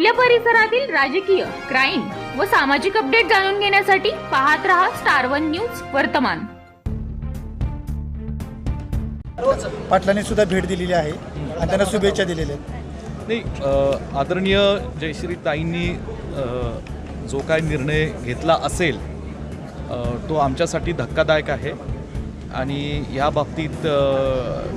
आपल्या परिसरातील राजकीय क्राईम व सामाजिक अपडेट जाणून घेण्यासाठी पाहत रहा स्टार वन न्यूज वर्तमान. पाटलांनी सुद्धा भेट दिलेली आहे आणि त्यांना शुभेच्छा दिलेल्या आहेत. नाही अ, आदरणीय जयश्री ताईंनी अ, जो काय निर्णय घेतला असेल अ, तो आमच्यासाठी धक्कादायक आहे. आणि या बाबतीत अ,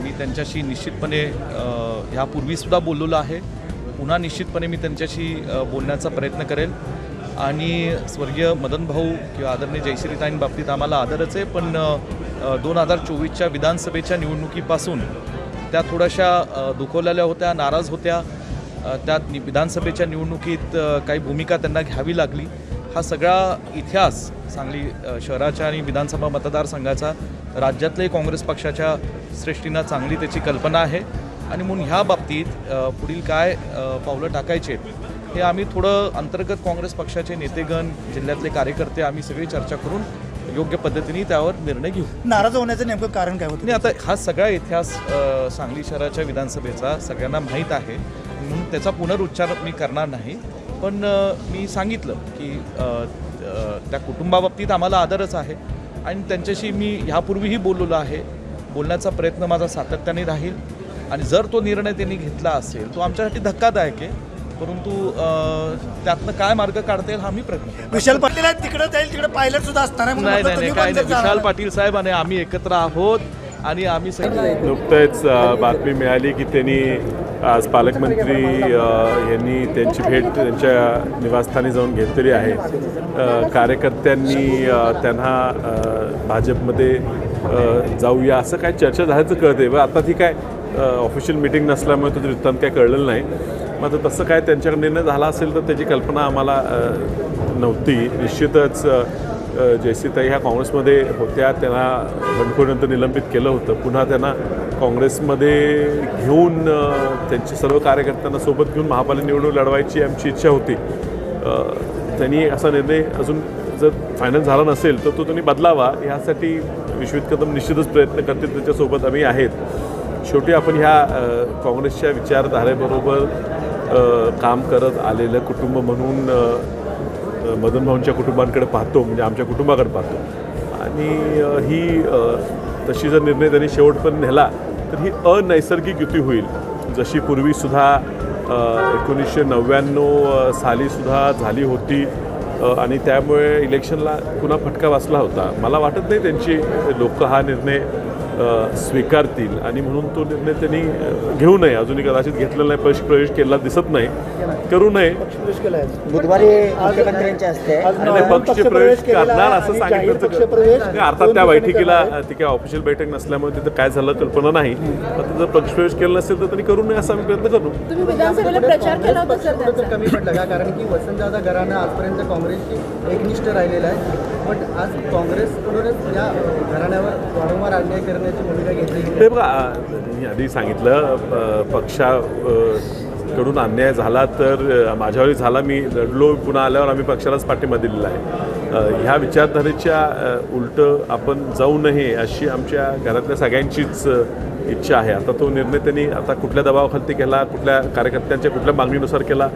मी त्यांच्याशी निश्चितपणे अ, ह्यापूर्वीसुद्धा बोललेलो आहे. पुन्हा निश्चितपणे मी त्यांच्याशी बोलण्याचा प्रयत्न करेल. आणि स्वर्गीय मदन भाऊ किंवा आदरणीय जयश्रीताईंबाबतीत आम्हाला आदरच आहे पण दोन हजार चोवीसच्या विधानसभेच्या निवडणुकीपासून त्या थोड्याशा दुखवलेल्या होत्या नाराज होत्या. त्यात नि विधानसभेच्या निवडणुकीत काही भूमिका त्यांना घ्यावी लागली. हा सगळा इतिहास सांगली शहराच्या आणि विधानसभा मतदारसंघाचा राज्यातल्याही काँग्रेस पक्षाच्या सृष्टीनं चांगली त्याची कल्पना आहे. आणि म्हणून ह्या बाबतीत पुढील काय पावलं टाकायचे हे आम्ही थोडं अंतर्गत काँग्रेस पक्षाचे नेतेगण जिल्ह्यातले कार्यकर्ते आम्ही सगळी चर्चा करून योग्य पद्धतीने त्यावर निर्णय घेऊ. नाराज होण्याचं नेमकं कारण काय होतं? नाही आता हा सगळा इतिहास सांगली शहराच्या विधानसभेचा सगळ्यांना माहीत आहे. म्हणून त्याचा पुनरुच्चार मी करणार नाही. पण मी सांगितलं की त्या कुटुंबाबाबतीत आम्हाला आदरच आहे. आणि त्यांच्याशी मी ह्यापूर्वीही बोललेलो आहे. बोलण्याचा प्रयत्न माझा सातत्याने राहील. आणि जर तो निर्णय त्यांनी घेतला असेल तो आमच्यासाठी धक्कादायक आहे परंतु त्यातनं काय मार्ग काढता येईल हा मी प्रयत्न करेन. विशाल पाटील आहेत तिकडे जाईल तिकडे पायलट सुद्धा असताना नाही नाही काय नाही विशाल. पाटील साहेब आणि आम्ही एकत्र आहोत आणि आम्ही सगळे नुकतंच बातमी मिळाली की त्यांनी आज पालकमंत्री यांनी त्यांची भेट त्यांच्या निवासस्थानी जाऊन घेतलेली आहे कार्यकर्त्यांनी त्यांना भाजपमध्ये जाऊया असं काय चर्चा झाल्याचं कळते व आता ती काय ऑफिशियल मिटिंग नसल्यामुळे तो वृत्तांत काय कळलेलं नाही. मग आता तसं काय त्यांच्याकडे निर्णय झाला असेल तर त्याची कल्पना आम्हाला नव्हती. निश्चितच जयसीताई ह्या काँग्रेसमध्ये होत्या. त्यांना बंडखोरीनंतर निलंबित केलं होतं. पुन्हा त्यांना काँग्रेसमध्ये घेऊन त्यांचे त्यांच्या सर्व कार्यकर्त्यांना सोबत घेऊन महापालिका निवडणूक लढवायची आमची इच्छा होती. त्यांनी असा निर्णय अजून जर फायनल झाला नसेल तर तो त्यांनी बदलावा. यासाठी विश्वित कदम निश्चितच प्रयत्न करतील. त्याच्यासोबत आम्ही आहेत. शेवटी आपण ह्या काँग्रेसच्या विचारधारेबरोबर काम करत आलेलं कुटुंब म्हणून मदन भाऊंच्या कुटुंबांकडे पाहतो म्हणजे आमच्या कुटुंबाकडे पाहतो. आणि ही तशी जर निर्णय त्यांनी शेवटपर्यंत नेला तर ही अनैसर्गिक युती होईल. जशी पूर्वीसुद्धा एकोणीसशे नव्याण्णव सालीसुद्धा झाली होती आणि त्यामुळे इलेक्शनला पुन्हा फटका वाचला होता. मला वाटत नाही त्यांची लोक हा निर्णय स्वीकारतील. आणि म्हणून तो निर्णय त्यांनी घेऊ नये. अजूनही कदाचित घेतलेला नाही पक्ष प्रवेश केला दिसत नाही. करू नये. बुधवारी पक्ष प्रवेश करणार असं सांगितलं अर्थात त्या बैठकीला. ती काय ऑफिशियल बैठक नसल्यामुळे तिथं काय झालं कल्पना नाही. आता जर पक्षप्रवेश केला नसेल तर त्यांनी करू नये असा आम्ही प्रयत्न करू तुम्ही विधानसभेला प्रचार केला होता सर कुठं तर त्यांचा कमी पडलं का? कारण की वसंतदादा घराणं आजपर्यंत काँग्रेसची एकनिष्ठ राहिलेलं आहे. पण आज काँग्रेसकडूनच या घराण्यावर वारंवार अन्याय करण्याची भूमिका घेतली हे बघा मी आधी सांगितलं पक्षा कडून अन्याय झाला तर माझ्यावरही झाला. मी लढलो पुन्हा आल्यावर आम्ही पक्षालाच पाठिंबा दिलेला आहे. ह्या विचारधारेच्या उलटं आपण जाऊ नये अशी आमच्या घरातल्या सगळ्यांचीच इच्छा आहे. आता तो निर्णय त्यांनी आता कुठल्या दबावाखालती केला कुठल्या कार्यकर्त्यांच्या कुठल्या मागणीनुसार केला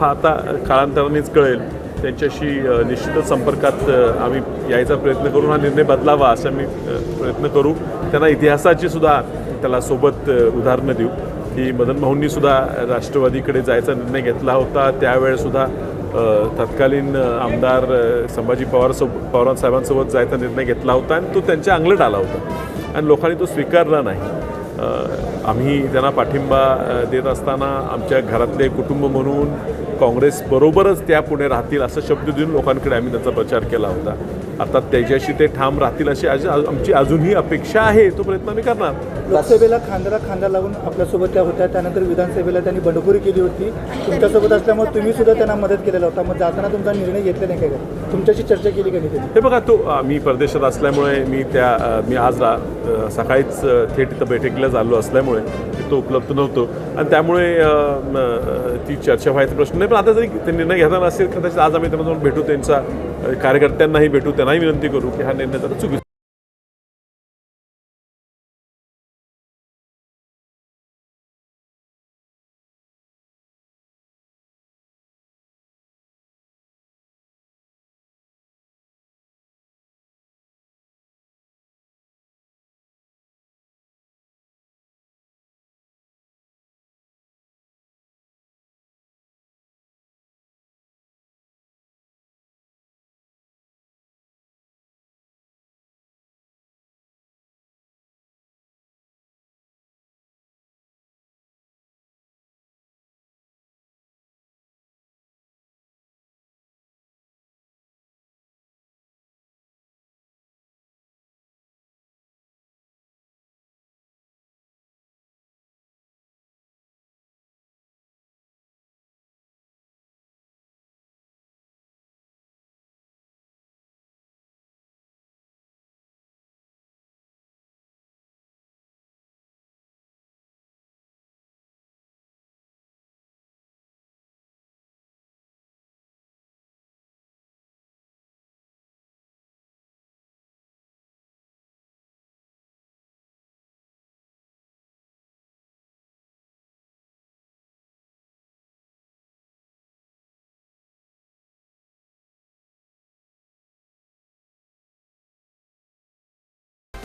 हा आता काळांतरानेच कळेल. त्यांच्याशी निश्चितच संपर्कात आम्ही यायचा प्रयत्न करून हा निर्णय बदलावा असा मी प्रयत्न करू. त्यांना इतिहासाची सुद्धा त्याला सोबत उदाहरणं देऊ. की मदन भाऊंनी सुद्धा राष्ट्रवादीकडे जायचा निर्णय घेतला होता. त्यावेळेसुद्धा तत्कालीन आमदार संभाजी पवार सो पवार साहेबांसोबत जायचा निर्णय घेतला होता आणि तो त्यांच्या अंगलट आला होता. आणि लोकांनी तो स्वीकारला नाही. आम्ही त्यांना पाठिंबा देत असताना आमच्या घरातले कुटुंब म्हणून काँग्रेसबरोबरच त्या पुढे राहतील असा शब्द देऊन लोकांकडे आम्ही त्याचा प्रचार केला होता. आता त्याच्याशी ते ठाम राहतील अशी आज आमची अजूनही अपेक्षा आहे तो प्रयत्न आम्ही करणार. लोकसभेला खांद्याला खांदा लागून आपल्यासोबत त्या होत्या त्यानंतर विधानसभेला त्यांनी बंडखोरी केली होती. तुमच्यासोबत असल्यामुळे तुम्ही सुद्धा त्यांना मदत केलेला होता. मग जाताना तुमचा निर्णय घेतला नाही काय का? तुमच्याशी चर्चा केली का नाही हे बघा तो मी परदेशात असल्यामुळे मी त्या मी आज सकाळीच थेट इथं बैठकीला झालो असल्यामुळे तो उपलब्ध नव्हतो. आणि त्यामुळे ती चर्चा व्हायचा प्रश्न नाही. पण आता जरी ते निर्णय घेताना असेल कदाचित आज आम्ही त्यांना जाऊन भेटू त्यांचा कार्यकर्त्यांनाही भेटू त्यांनाही विनंती करू की हा निर्णय जरा चुकीचा